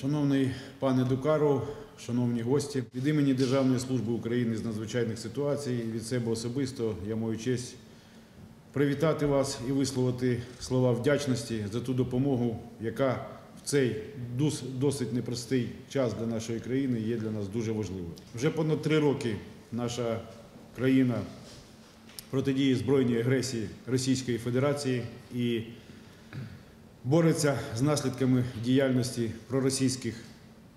Шановний пане Дукаров, шановні гості, від імені Державної служби України з надзвичайних ситуацій від себе особисто я маю честь привітати вас і висловити слова вдячності за ту допомогу, яка в цей досить непростий час для нашої країни є для нас дуже важливою. Вже понад три роки наша країна протидіє збройній агресії Російської Федерації і бореться з наслідками діяльності проросійських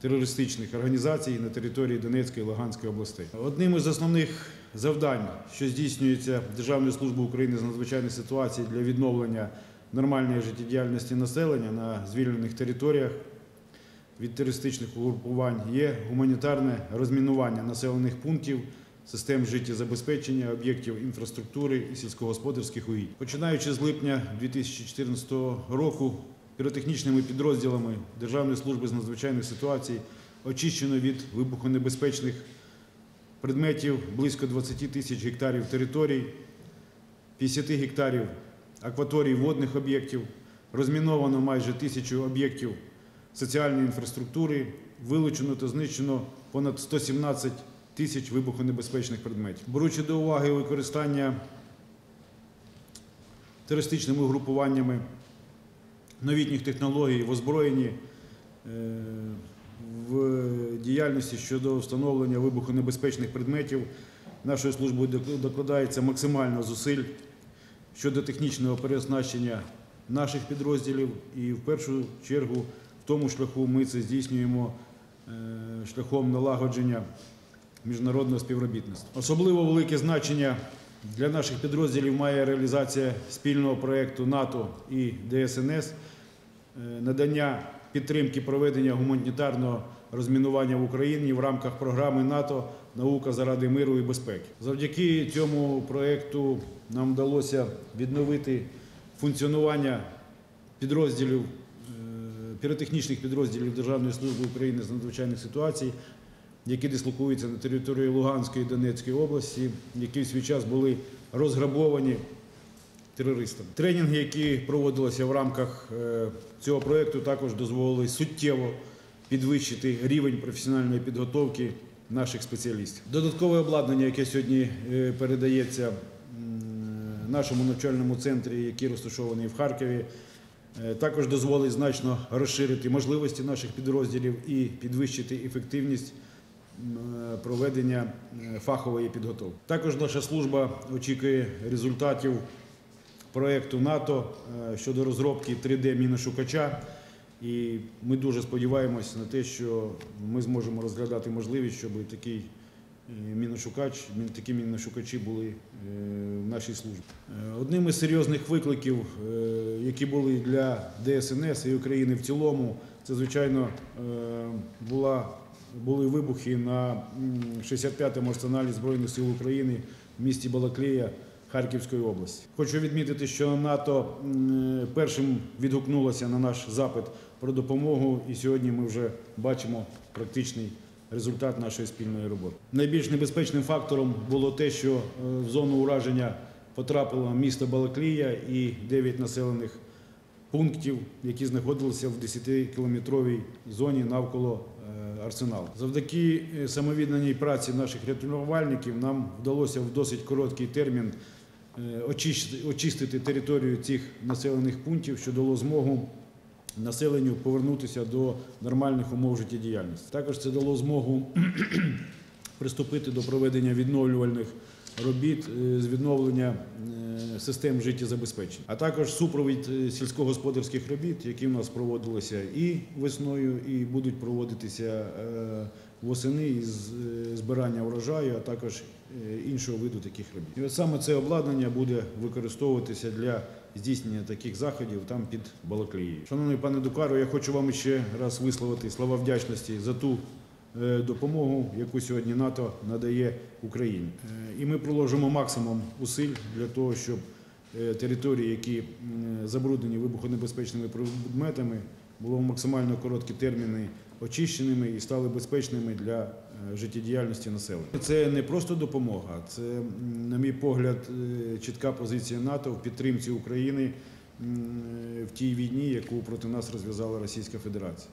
терористичних організацій на території Донецької і Луганської областей. Одним із основних завдань, що здійснюється Державною службою України з надзвичайних ситуацій для відновлення нормальної життєдіяльності населення на звільнених територіях від терористичних угрупувань, є гуманітарне розмінування населених пунктів, систем життєзабезпечення, об'єктів інфраструктури і сільськогосподарських угідь. Починаючи з липня 2014 року, піротехнічними підрозділами Державної служби з надзвичайних ситуацій очищено від вибухонебезпечних предметів близько 20 тисяч гектарів територій, 50 гектарів акваторій водних об'єктів, розміновано майже тисячу об'єктів соціальної інфраструктури, вилучено та знищено понад 117 тисяч вибухонебезпечних предметів. Беручи до уваги використання терористичними угрупуваннями новітніх технологій в озброєнні е, в діяльності щодо встановлення вибухонебезпечних предметів нашою службою докладається максимально зусиль щодо технічного переоснащення наших підрозділів і в першу чергу в тому шляху ми це здійснюємо е, шляхом налагодження міжнародного співробітництва. Особливо велике значення для наших підрозділів має реалізація спільного проєкту НАТО і ДСНС, е, надання підтримки проведення гуманітарного розмінування в Україні в рамках програми НАТО Наука заради миру і безпеки. Завдяки цьому проєкту нам вдалося відновити функціонування підрозділів е, піротехнічних підрозділів Державної служби України з надзвичайних ситуацій, які дислокуються на території Луганської і Донецької області, які в свій час були розграбовані терористами. Тренінги, які проводилися в рамках е, цього проєкту, також дозволили суттєво підвищити рівень професіональної підготовки наших спеціалістів. Додаткове обладнання, яке сьогодні е, передається нашому навчальному центрі, який розташований в Харкові, е, також дозволить значно розширити можливості наших підрозділів і підвищити ефективність проведення е, фахової підготовки. Також наша служба очікує результатів проєкту НАТО е, щодо розробки 3D-міношукача. І ми дуже сподіваємося на те, що ми зможемо розглядати можливість, щоб такий е, міношукач, такі міношукачі були в нашій службі. Одним із серйозних викликів, які були для ДСНС і України в цілому, це звичайно була, були вибухи на м, 65-му арсеналі Збройних сил України в місті Балаклея Харківської області. Хочу відмітити, що НАТО першим відгукнулося на наш запит про допомогу, і сьогодні ми вже бачимо практичний результат нашої спільної роботи. Найбільш небезпечним фактором було те, що е, в зону ураження потрапило місто Балаклія і 9 населених пунктів, які знаходилися в 10-кілометровій зоні навколо е, арсеналу. Завдяки е, самовідданій праці наших рятувальників нам вдалося в досить короткий термін е, очистити, територію цих населених пунктів, що дало змогу населенню повернутися до нормальних умов життєдіяльності. Також це дало змогу приступити до проведення відновлювальних робіт е, з відновлення е, систем життєзабезпечення, а також супровід е, сільськогосподарських робіт, які в нас проводилися і весною, і будуть проводитися восени із збирання врожаю, а також іншого виду таких робіт. І от саме це обладнання буде використовуватися для здійснення таких заходів там під Балаклією. Шановний пане Дукаро, я хочу вам ще раз висловити слова вдячності за ту допомогу, яку сьогодні НАТО надає Україні. Е, І ми приложимо максимум усиль для того, щоб е, території, які забруднені вибухонебезпечними предметами, було в максимально короткі терміни очищеними і стали безпечними для е, життєдіяльності населення. Це не просто допомога, це, на мій погляд, е, чітка позиція НАТО в підтримці України в тій війні, яку проти нас розв'язала Російська Федерація.